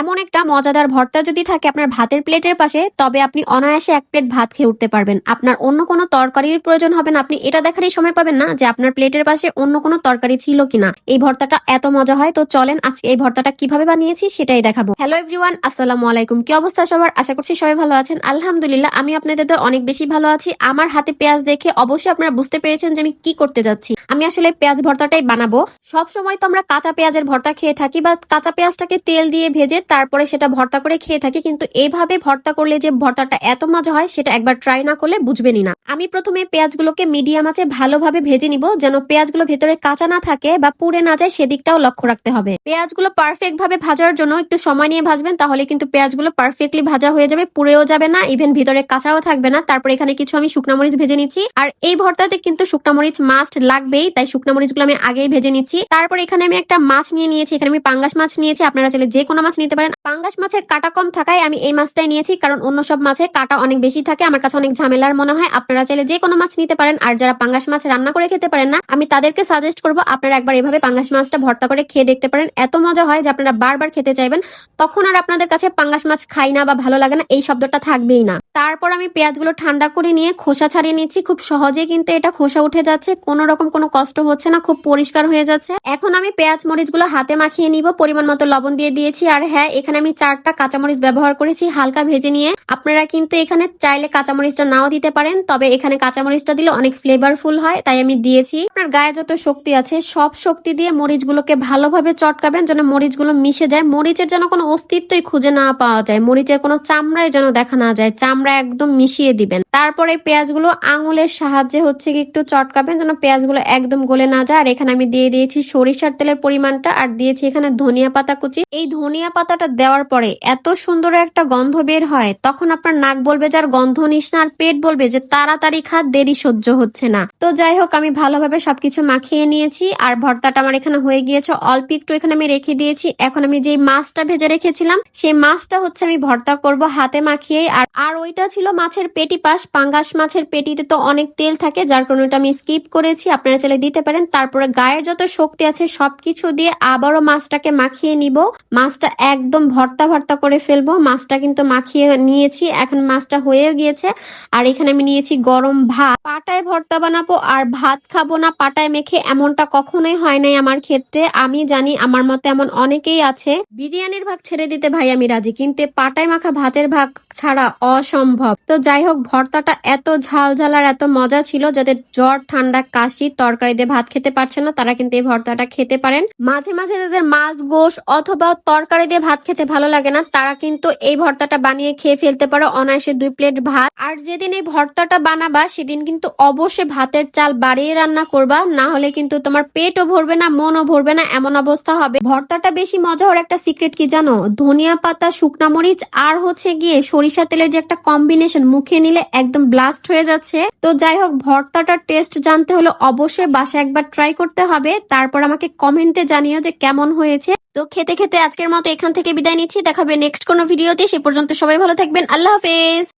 এমন একটা মজাদার ভর্তা যদি থাকে আপনার ভাতের প্লেটের পাশে, তবে আপনি অনায়াসে এক প্লেট ভাত খেয়ে উঠতে পারবেন। আপনার অন্য কোনো তরকারির প্রয়োজন হবে না। আপনি এটা দেখারই সময় পাবেন না যে আপনার প্লেটের পাশে অন্য কোনো তরকারি ছিল কিনা। এই ভর্তাটা এত মজা হয়। তো চলেন আজকে এই ভর্তাটা কীভাবে বানিয়েছি সেটাই দেখাবো। হ্যালো এভরিওয়ান, আসসালামু আলাইকুম। কি অবস্থা সবার? আশা করছি সবাই ভালো আছেন। আলহামদুলিল্লাহ, আমি আপনাদের তো অনেক বেশি ভালো আছি। আমার হাতে পেঁয়াজ দেখে অবশ্যই আপনারা বুঝতে পেরেছেন যে আমি কি করতে যাচ্ছি। আমি আসলে পেঁয়াজ ভর্তাটাই বানাবো। সব সময় তো আমরা কাঁচা পেঁয়াজের ভর্তা খেয়ে থাকি, বা কাঁচা পেঁয়াজটাকে তেল দিয়ে ভেজে তারপরে সেটা ভর্তা করে খেয়ে থাকি, কিন্তু এভাবে ভর্তা করলে যে ভর্তাটা এত মজা হয়, সেটা একবার ট্রাই না করলে বুঝবেনই না। আমি প্রথমে পেঁয়াজগুলোকে মিডিয়াম আছে ভালোভাবে ভেজে নিব, যেন পেঁয়াজগুলো ভেতরে কাঁচা না থাকে বা পুড়ে না যায়, সেদিকটাও লক্ষ্য রাখতে হবে। পেঁয়াজগুলো পারফেক্ট ভাবে ভাজার জন্য একটু সময় নিয়ে ভাজবেন, তাহলে কিন্তু পেঁয়াজগুলো পারফেক্টলি ভাজা হয়ে যাবে, পুড়েও যাবে না ইভেন ভিতরে কাঁচাও থাকবে না। তারপর এখানে কিছু আমি শুকনা মরিচ ভেজে নিচ্ছি। আর এই ভর্তাতে কিন্তু শুকনা মরিচ মাস্ট লাগবেই, তাই শুকনা মরিচগুলো আমি আগেই ভেজে নিচ্ছি। তারপর এখানে আমি একটা মাছ নিয়ে নিয়েছি, এখানে আমি পাঙ্গাস মাছ নিয়েছি, আপনারা চাইলে যে কোনো মাছ নিতে পারেন। পাঙ্গাস মাছের কাটা কম থাকায় আমি এই মাছটাই নিয়েছি, কারণ অন্য সব মাছে কাটা অনেক বেশি থাকে। আমার কাছে অনেক ঝামেলার মনে হয়। আপনারা চাইলে যে কোনো মাছ নিতে পারেন। আর যারা পাঙ্গাস মাছ রান্না করে খেতে পারেন না, আমি তাদেরকে সাজেস্ট করব, আপনারা একবার এভাবে পাঙ্গাস মাছটা ভর্তা করে খেয়ে দেখতে পারেন। এত মজা হয় যে আপনারা বারবার খেতে চাইবেন। তখন আর আপনাদের কাছে পাঙ্গাস মাছ খাই না বা ভালো লাগে না, এই শব্দটা থাকবেই না। তারপর আমি পেঁয়াজগুলো ঠান্ডা করে নিয়ে খোসা ছাড়িয়ে নিচ্ছি। খুব সহজেই কিন্তু এটা খোসা উঠে যাচ্ছে। কোনো রকম কোনো কষ্ট হচ্ছে না, খুব পরিষ্কার হয়ে যাচ্ছে। এখন আমি পেঁয়াজ মরিচগুলো হাতে মাখিয়ে নিব। পরিমাণ মতো লবণ দিয়ে দিয়েছি। আর হ্যাঁ এখানে আমি চারটা কাঁচামরিচ ব্যবহার করেছি, হালকা ভেজে নিয়ে। আপনারা কিন্তু এখানে চাইলে কাঁচামরিচটা নাও দিতে পারেন, তবে এখানে কাঁচামরিচটা দিলে অনেক ফ্লেভারফুল হয়, তাই আমি দিয়েছি। আপনার গায়ে যত শক্তি আছে, সব শক্তি দিয়ে মরিচগুলোকে ভালোভাবে চটকাবেন যেন মরিচগুলো মিশে যায়। মরিচের যেন কোনো অস্তিত্বই খুঁজে না পাওয়া যায়, মরিচের কোনো চামড়াই যেন দেখা না যায়, চামড়া একদম মিশিয়ে দিবেন। তারপরে পেঁয়াজগুলো আঙুলের সাহায্যে হচ্ছে কি একটু চটকাবেন যেন পেঁয়াজগুলো একদম গলে না যায়। আর এখানে আমি দিয়ে দিয়েছি সরিষার তেলের পরিমাণটা, আর দিয়েছি এখানে ধনিয়া পাতা কুচি। এই ধনিয়া পাতাটা দেওয়ার পরে এত সুন্দর একটা গন্ধ বের হয়, তখন আপনার নাক বলবে যার গন্ধ নিস না, আর পেট বলবে যে, তাড়াতাড়ি খা, দেরি সহ্য হচ্ছে না। তো যাই হোক, আমি ভালোভাবে সবকিছু মাখিয়ে নিয়েছি, আর ভর্তাটা আমার এখানে হয়ে গিয়েছে। অল্প একটু এখানে আমি রেখে দিয়েছি। এখন আমি যেই মাছটা ভেজে রেখেছিলাম, সেই মাছটা হচ্ছে আমি ভর্তা করব হাতে মাখিয়ে আর আর ওইটা ছিল মাছের পেটি পাশ, পাঙ্গাস মাছের পেটিতে তো অনেক তেল থাকে, যার কারণে ওটা আমি স্কিপ করেছি। আপনারা চাইলে দিতে পারেন। তারপরে গায়ের যত শক্তি আছে, সবকিছু দিয়ে আবারও মাছটাকে মাখিয়ে নিব। মাছটা একদম ভর্তা ভর্তা করে ফেলব। মাছটা কিন্তু মাখিয়ে নিয়েছি। এখন মাছটা হয়ে গিয়েছে। আর এখানে আমি নিয়েছি গরম ভাত। পাটায় ভর্তা বানাবো আর ভাত খাব না। পাটায় মেখে এমনটা কখনোই হয় নাই আমার ক্ষেত্রে। আমি জানি আমার মতে এমন অনেকেই আছে। বিরিয়ানির ভাগ ছেড়ে দিতে ভাই আমি রাজি, কিন্তু পাটায় মাখা ভাতের ভাগ ছাড়া অসম্ভব। তো যাই হোক, ভর্তাটা এত ঝাল ঝাল আর এত মজা ছিল যাদের জ্বর, ঠান্ডা, কাশি তরকারি দিয়ে ভাত খেতে পারছে না, তারা কিন্তু এই ভর্তাটা খেতে পারেন। মাঝে মাঝে তাদের মাছ, গোশ অথবা তরকারি দিয়ে ভাত খেতে ভালো লাগে না, তারা কিন্তু এই ভর্তাটা বানিয়ে খেয়ে ফেলতে পারো। অনায়াসে দুই প্লেট ভাত। আর যেদিন এই ভর্তাটা বানাবা, সেদিন কিন্তু অবশ্যই ভাতের চাল বাড়িয়ে রান্না করবা। না হলে কিন্তু তোমার পেটও ভরবে না, মনও ভরবে না, এমন অবস্থা হবে। ভর্তাটা বেশি মজা হওয়ার একটা সিক্রেট কি জানো? ধনিয়া পাতা, শুকনা মরিচ, আর হচ্ছে গিয়ে সরিষা তেলের যে একটা কম্বিনেশন মুখে নিলে একদম ব্লাস্ট হয়ে যাচ্ছে। তো যাই হোক, ভর্তাটার টেস্ট জানতে হলে অবশ্যই বাসায় একবার ট্রাই করতে হবে। তারপর আমাকে কমেন্টে জানিও যে কেমন হয়েছে। তো খেতে খেতে আজকের মতো এখান থেকে বিদায় নিচ্ছি। দেখাবে নেক্সট কোনো ভিডিওতে সে পর্যন্ত সবাই ভালো থাকবেন। আল্লাহ হাফেজ।